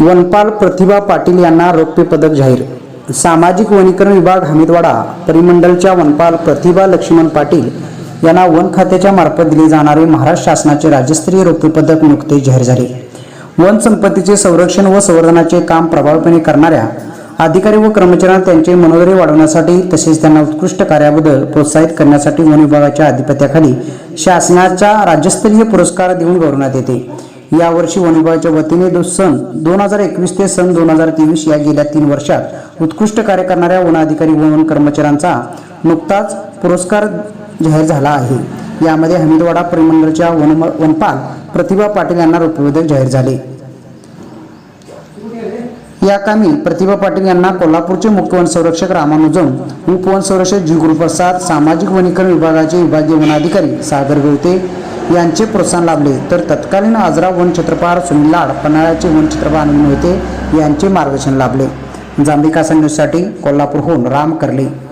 वनपाल प्रतिभा पाटील यांना रौप्य पदक जाहीर. सामाजिक वनीकरण विभाग हमीदवाडा परिमंडलच्या वनपाल प्रतिभा लक्ष्मण पाटील यांना वन खात्याच्या मार्फत दिले जाणारे महाराष्ट्र शासनाचे राज्यस्तरीय रौप्य पदक नुकतेच जाहीर झाले. वन संपत्तीचे संरक्षण व संवर्धनाचे काम प्रभावीपणे करणाऱ्या अधिकारी व कर्मचाऱ्यांना त्यांचे मनोदरी वाढवण्यासाठी तसेच त्यांना उत्कृष्ट कार्याबद्दल प्रोत्साहित करण्यासाठी वन विभागाच्या अधिपत्याखाली शासनाचा राज्यस्तरीय पुरस्कार देऊन गौरवण्यात येते. यावर्षी वनविभागाच्या वतीने दो सन दोन हजार एकवीस ते सन दोन हजार तेवीस या गेल्या तीन वर्षात उत्कृष्ट कार्य करणाऱ्या वन अधिकारी व वन कर्मचाऱ्यांचा नुकताच पुरस्कार जाहीर झाला आहे. यामध्ये हमीदवाडा परिमंडळच्या वन वनपाल प्रतिभा पाटील यांना रौप्यपदक जाहीर झाले. या कामी प्रतिभा पाटील यांना कोल्हापूरचे मुख्य वन संरक्षक रामानुजम उपवन संरक्षक जी गुरुप्रसाद सामाजिक वनीकरण विभागाचे विभागीय वनाधिकारी सागर गवते यांचे प्रोत्साहन लाभले. तर तत्कालीन आजरा वन छत्रपार सुनील लाड पन्हाळ्याचे वन छत्रपार मोहिते यांचे मार्गदर्शन लाभले. जांभिका न्यूजसाठी कोल्हापूरहून राम करले.